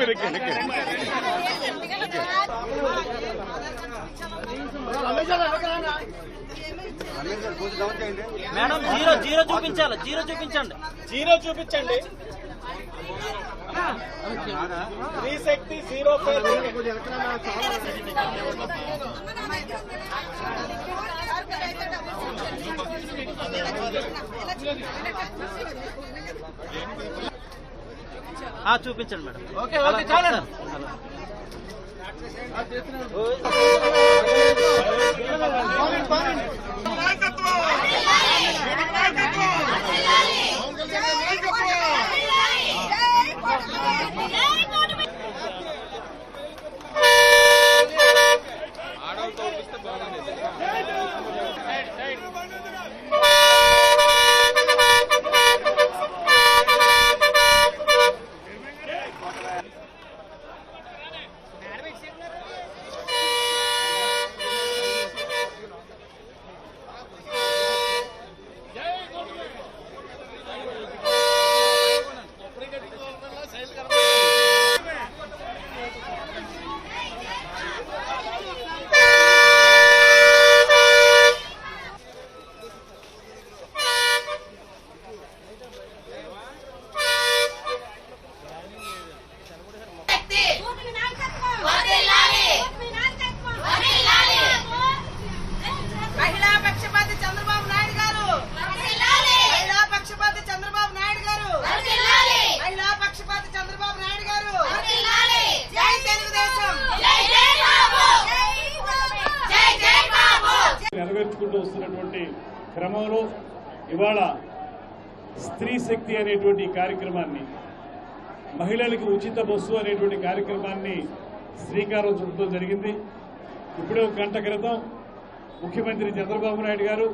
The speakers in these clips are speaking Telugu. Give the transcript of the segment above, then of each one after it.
మీరు ఎక్కండి ఎక్కండి. మేడం జీరో జీరో చూపించాలి జీరో చూపించండి. జీరో చూపించండి. త్రీ శక్తి జీరో ఫోర్ చూపించండి మేడం. ఓకే ఓకే చాలండి. మహిళా పక్షపాతి చంద్రబాబు నాయుడు గారు మహిళా పక్షపాతి చంద్రబాబు నాయుడు గారు మహిళా పక్షపాతి చంద్రబాబు నాయుడు గారు జై తెలుగుదేశం నెరవేర్చుకుంటూ వస్తున్నటువంటి క్రమంలో ఇవాళ స్త్రీ శక్తి అనేటువంటి కార్యక్రమాన్ని మహిళలకు ఉచిత బస్సు అనేటువంటి కార్యక్రమాన్ని శ్రీకారం చుట్టడం జరిగింది. ఇప్పుడే ఒక గంట క్రితం ముఖ్యమంత్రి చంద్రబాబు నాయుడు గారు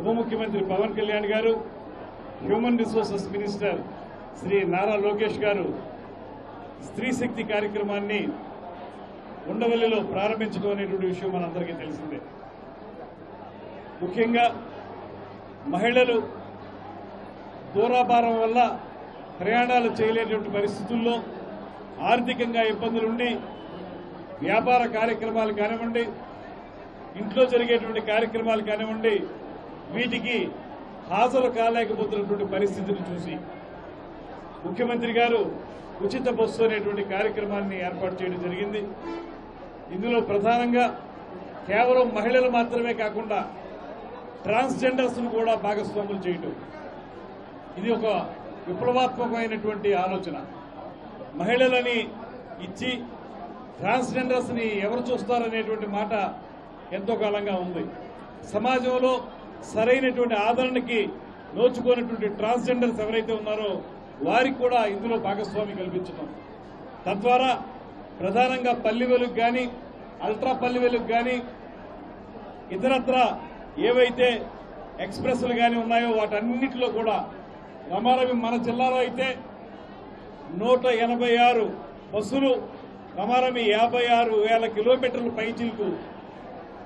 ఉప ముఖ్యమంత్రి పవన్ కళ్యాణ్ గారు human resources minister Shri Nara Lokesh గారు స్త్రీ శక్తి కార్యక్రమాన్ని ఉండవల్లిలో ప్రారంభించడం అనేటువంటి విషయం మనందరికీ తెలిసిందే. ముఖ్యంగా మహిళలు దూరాభారం వల్ల ప్రయాణాలు చేయలేనటువంటి పరిస్థితుల్లో ఆర్థికంగా ఇబ్బందులుండి వ్యాపార కార్యక్రమాలు కానివ్వండి ఇంట్లో జరిగేటువంటి కార్యక్రమాలు కానివ్వండి వీటికి హాజరు కాలేకపోతున్నటువంటి పరిస్థితిని చూసి ముఖ్యమంత్రి గారు ఉచిత బస్సు అనేటువంటి కార్యక్రమాన్ని ఏర్పాటు చేయడం జరిగింది. ఇందులో ప్రధానంగా కేవలం మహిళలు మాత్రమే కాకుండా ట్రాన్స్జెండర్స్ను కూడా భాగస్వాములు చేయటం. ఇది ఒక విప్లవాత్మకమైనటువంటి ఆలోచన. మహిళలని ఇచ్చి ట్రాన్స్జెండర్స్ని ఎవరు చూస్తారనేటువంటి మాట ఎంతో కాలంగా ఉంది. సమాజంలో సరైనటువంటి ఆదరణకి నోచుకోనటువంటి ట్రాన్స్జెండర్స్ ఎవరైతే ఉన్నారో వారికి కూడా ఇందులో భాగస్వామి కల్పించడం తద్వారా ప్రధానంగా పల్లి వెలుగు కానీ అల్ట్రా పల్లి వెలుగు కానీ ఇతరత్ర ఏవైతే ఎక్స్ప్రెస్లు కానీ ఉన్నాయో వాటన్నిటిలో కూడా రమారవి మన జిల్లాలో అయితే నూట ఎనభై ఆరు బస్సులు ప్రమాణం యాభై ఆరు వేల కిలోమీటర్ల పైచిలకు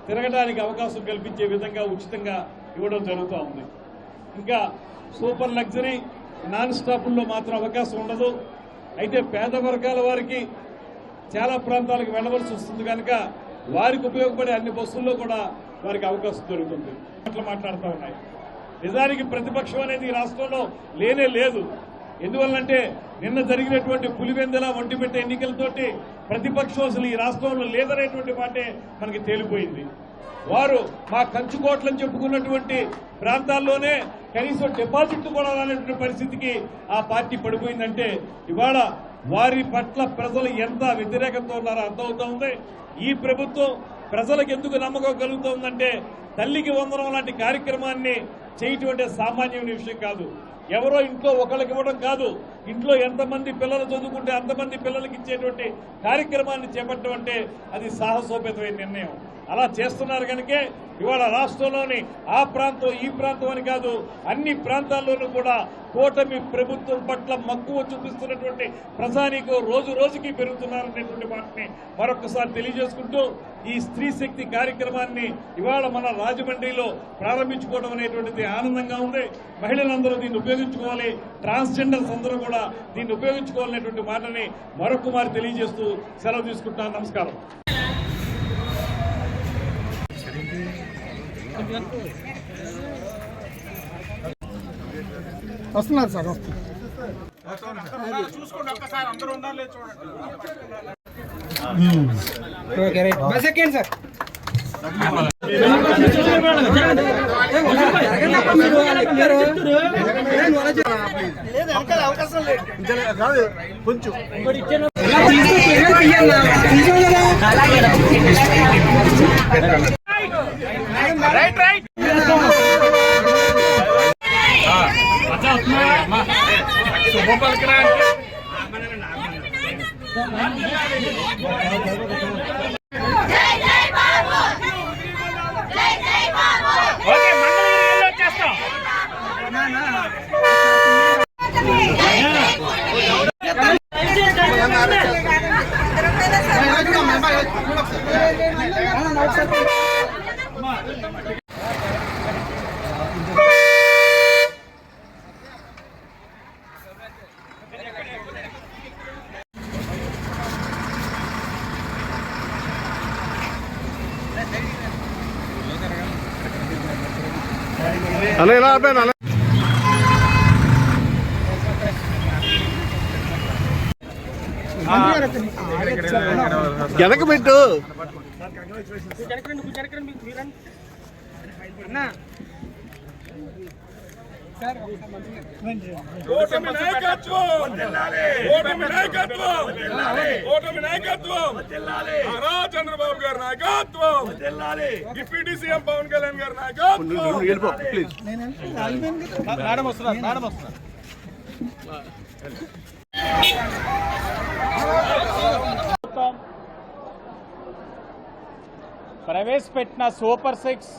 తిరగడానికి అవకాశం కల్పించే విధంగా ఉచితంగా ఇవ్వడం జరుగుతూ ఉంది. ఇంకా సూపర్ లగ్జరీ నాన్ స్టాపుల్లో మాత్రం అవకాశం ఉండదు. అయితే పేద వర్గాల వారికి చాలా ప్రాంతాలకు వెళ్ళవలసి వస్తుంది కనుక వారికి ఉపయోగపడే అన్ని బస్సుల్లో కూడా వారికి అవకాశం దొరుకుతుంది. అట్లా మాట్లాడుతూ ఉన్నాయి. నిజానికి ప్రతిపక్షం అనేది ఈ రాష్ట్రంలో లేనే లేదు. ఎందువల్లంటే నిన్న జరిగినటువంటి పులివెందల ఒంటిమిట్ట ఎన్నికలతోటి ప్రతిపక్షం అసలు ఈ రాష్ట్రంలో లేదనేటువంటి మాటే మనకి తేలిపోయింది. వారు మా కంచుకోట్లని చెప్పుకున్నటువంటి ప్రాంతాల్లోనే కనీసం డిపాజిట్లు కూడా రానటువంటి పరిస్థితికి ఆ పార్టీ పడిపోయిందంటే ఇవాళ వారి పట్ల ప్రజలు ఎంత వ్యతిరేకంతో ఉన్నారో అర్థమవుతా ఉంది. ఈ ప్రభుత్వం ప్రజలకు ఎందుకు నమ్మకం కలుగుతోందంటే తల్లికి వందనం లాంటి కార్యక్రమాన్ని చేయటువంటి సామాన్యమైన విషయం కాదు. ఎవరో ఇంట్లో ఒకళ్ళకి ఇవ్వడం కాదు. ఇంట్లో ఎంతమంది పిల్లలు చదువుకుంటే అంతమంది పిల్లలకి ఇచ్చేటువంటి కార్యక్రమాన్ని చేపట్టడం అంటే అది సాహసోపేతమైన నిర్ణయం. అలా చేస్తున్నారు కనుకే ఇవాళ రాష్ట్రంలోని ఆ ప్రాంతం ఈ ప్రాంతం అని కాదు అన్ని ప్రాంతాల్లోనూ కూడా కూటమి ప్రభుత్వం పట్ల మక్కువ చూపిస్తున్నటువంటి ప్రజానీకం రోజు రోజుకి పెరుగుతున్నారనేటువంటి మాటని మరొకసారి తెలియజేసుకుంటూ ఈ స్త్రీ శక్తి కార్యక్రమాన్ని ఇవాళ మన రాజమండ్రిలో ప్రారంభించుకోవడం అనేటువంటిది ఆనందంగా ఉంది. మహిళలందరూ దీన్ని ఉపయోగించుకోవాలి. ట్రాన్స్జెండర్స్ అందరూ కూడా దీన్ని ఉపయోగించుకోవాలనేటువంటి మాటని మరొకమారి తెలియజేస్తూ సెలవు తీసుకుంటున్నాను నమస్కారం. వస్తున్నారు సార్ వస్తున్నారు. చూసుకోండి ఒక్కసారి అందరూ ఉండాలి చూడండి. బస్ ఎక్కండి సార్ ఓకే మంగళగిరి వచ్చేస్తాం అలా ఇలా ఆపాను అలా వెనక పెట్టు. ఓటమి నాయకత్వం! ఓటమి నాయకత్వం! ఓటమి నాయకత్వం! చంద్రబాబు గారి నాయకత్వం! డిప్యూటీ సీఎం పవన్ కళ్యాణ్ గారి నాయకత్వం! ప్రవేశపెట్టిన సూపర్ సిక్స్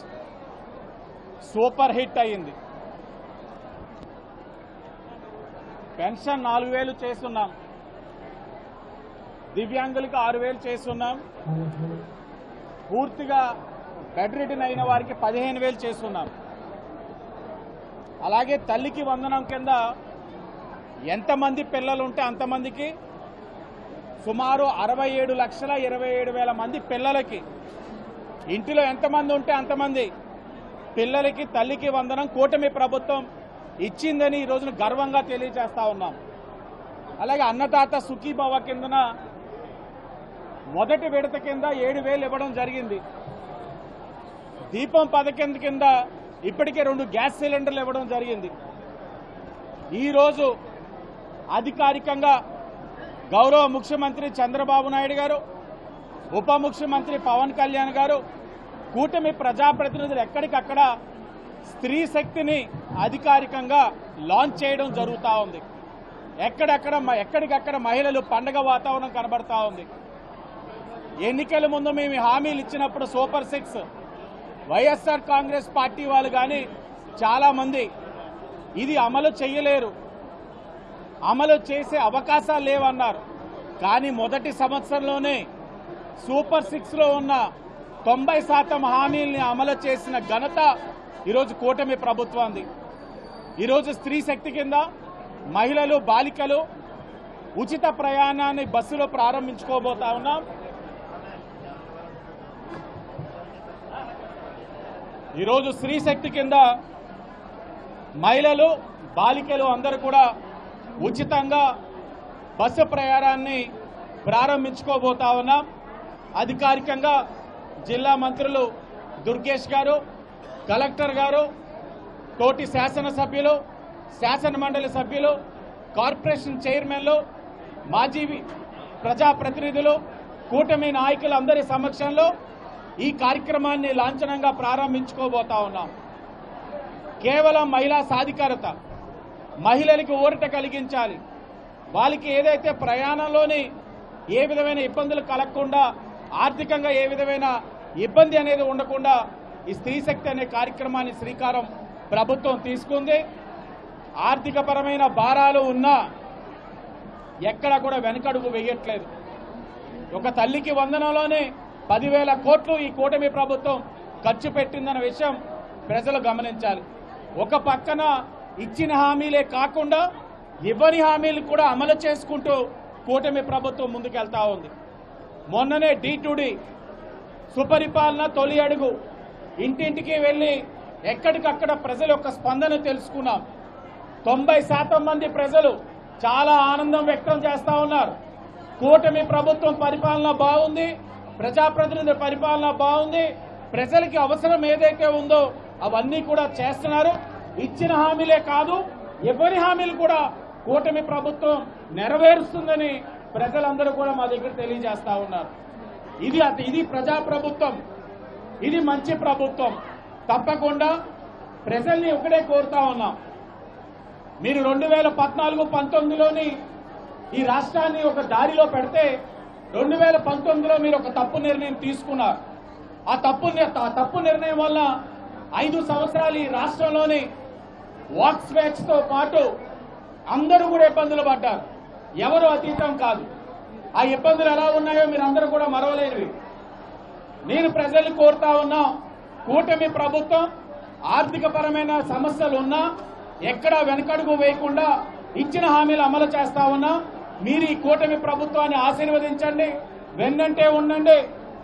సూపర్ హిట్ అయింది పెన్షన్ నాలుగు వేలు చేస్తున్నాం. దివ్యాంగులకు ఆరు వేలు చేస్తున్నాం. పూర్తిగా బెడ్ రిటర్న్ అయిన వారికి పదిహేను వేలు చేస్తున్నాం. అలాగే తల్లికి వందనం కింద ఎంతమంది పిల్లలు ఉంటే అంతమందికి సుమారు అరవై ఏడు లక్షల ఇరవై ఏడు వేల మంది పిల్లలకి ఇంటిలో ఎంతమంది ఉంటే అంతమంది పిల్లలకి తల్లికి వందనం కూటమి ప్రభుత్వం ఇచ్చిందని ఈ రోజున గర్వంగా తెలియజేస్తా ఉన్నాం. అలాగే అన్నదాత సుఖీభవ కిందన మొదటి విడత కింద ఏడు వేలు ఇవ్వడం జరిగింది. దీపం పథకం కింద ఇప్పటికే రెండు గ్యాస్ సిలిండర్లు ఇవ్వడం జరిగింది. ఈరోజు అధికారికంగా గౌరవ ముఖ్యమంత్రి చంద్రబాబు నాయుడు గారు ఉప ముఖ్యమంత్రి పవన్ కళ్యాణ్ గారు కూటమి ప్రజాప్రతినిధులు ఎక్కడికక్కడ స్త్రీ శక్తిని అధికారికంగా లాంచ్ చేయడం జరుగుతూ ఉంది. ఎక్కడెక్కడ మ- ఎక్కడికక్కడ మహిళలు పండగ వాతావరణం కనబడతా ఉంది. ఎన్నికల ముందు మేము హామీలు ఇచ్చినప్పుడు super six YSR Congress party వాళ్ళు కానీ చాలామంది ఇది అమలు చేయలేరు. అమలు చేసే అవకాశాలు లేవన్నారు. కానీ మొదటి సంవత్సరంలోనే సూపర్ సిక్స్లో ఉన్న తొంభై శాతం హామీల్ని అమలు చేసిన ఘనత ఈరోజు కూటమి ప్రభుత్వాన్ని ఈరోజు స్త్రీ శక్తి కింద మహిళలు బాలికలు ఉచిత ప్రయాణాన్ని బస్సులో ప్రారంభించుకోబోతా ఉన్నాం. ఈరోజు స్త్రీ శక్తి కింద మహిళలు బాలికలు అందరూ కూడా ఉచితంగా బస్సు ప్రయాణాన్ని ప్రారంభించుకోబోతా ఉన్నాం. అధికారికంగా జిల్లా మంత్రులు దుర్గేష్ గారు కలెక్టర్ గారు తోటి శాసనసభ్యులు శాసన మండలి సభ్యులు కార్పొరేషన్ చైర్మన్లు మాజీ ప్రజాప్రతినిధులు కూటమి నాయకులందరి సమక్షంలో ఈ కార్యక్రమాన్ని లాంఛనంగా ప్రారంభించుకోబోతా ఉన్నాం. కేవలం మహిళా సాధికారత మహిళలకు ఊరట కలిగించాలి. వాళ్ళకి ఏదైతే ప్రయాణంలోని ఏ విధమైన ఇబ్బందులు కలగకుండా ఆర్థికంగా ఏ విధమైన ఇబ్బంది అనేది ఉండకుండా ఈ స్త్రీ శక్తి అనే కార్యక్రమాన్ని శ్రీకారం ప్రభుత్వం తీసుకుంది. ఆర్థిక పరమైన భారాలు ఉన్నా ఎక్కడ కూడా వెనకడుగు వేయట్లేదు. ఒక తల్లికి వందనంలోనే పదివేల కోట్లు ఈ కూటమి ప్రభుత్వం ఖర్చు పెట్టిందన్న విషయం ప్రజలు గమనించాలి. ఒక పక్కన ఇచ్చిన హామీలే కాకుండా ఇవ్వని హామీలు కూడా అమలు చేసుకుంటూ కూటమి ప్రభుత్వం ముందుకెళ్తా ఉంది. మొన్ననే డి టు సుపరిపాలన తొలి అడుగు ఇంటింటికి వెళ్ళి ఎక్కడికక్కడ ప్రజల యొక్క స్పందన తెలుసుకున్నాం. తొంభై శాతం మంది ప్రజలు చాలా ఆనందం వ్యక్తం చేస్తా ఉన్నారు. కూటమి ప్రభుత్వం పరిపాలన బాగుంది ప్రజాప్రతినిధుల పరిపాలన బాగుంది ప్రజలకి అవసరం ఏదైతే ఉందో అవన్నీ కూడా చేస్తున్నారు. ఇచ్చిన హామీలే కాదు ఎవరి హామీలు కూడా కూటమి ప్రభుత్వం నెరవేరుస్తుందని ప్రజలందరూ కూడా మా దగ్గర తెలియజేస్తా ఉన్నారు. ఇది ఇది ప్రజా ప్రభుత్వం ఇది మంచి ప్రభుత్వం. తప్పకుండా ప్రజల్ని ఒకటే కోరుతా ఉన్నాం. మీరు రెండు వేల పద్నాలుగు పంతొమ్మిదిలోని ఈ రాష్ట్రాన్ని ఒక దారిలో పెడితే రెండు వేల పంతొమ్మిదిలో మీరు ఒక తప్పు నిర్ణయం తీసుకున్నారు. ఆ తప్పు ఆ తప్పు నిర్ణయం వల్ల ఐదు సంవత్సరాలు ఈ రాష్ట్రంలోని వాక్స్ వ్యాక్స్తో పాటు అందరూ కూడా ఇబ్బందులు పడ్డారు. ఎవరు అతీతం కాదు. ఆ ఇబ్బందులు ఎలా ఉన్నాయో మీరు అందరూ కూడా మరవలేనివి. నేను ప్రజల్ని కోరుతా ఉన్నాం కూటమి ప్రభుత్వం ఆర్థిక పరమైన సమస్యలు ఉన్నా ఎక్కడా వెనకడుగు వేయకుండా ఇచ్చిన హామీలు అమలు చేస్తా ఉన్నా మీరు ఈ కూటమి ప్రభుత్వాన్ని ఆశీర్వదించండి వెన్నంటే ఉండండి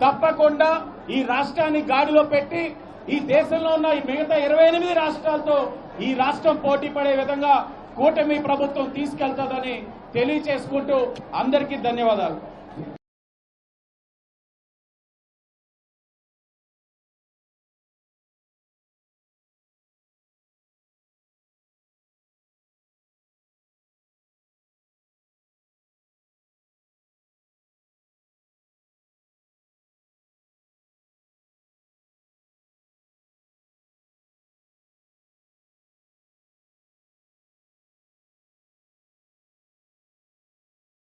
తప్పకుండా ఈ రాష్ట్రాన్ని గాడిలో పెట్టి ఈ దేశంలో ఉన్న ఈ మిగతా ఇరవై ఎనిమిది రాష్ట్రాలతో ఈ రాష్ట్రం పోటీ పడే విధంగా కూటమి ప్రభుత్వం తీసుకెళ్తుందని తెలియచేసుకుంటూ అందరికీ ధన్యవాదాలు.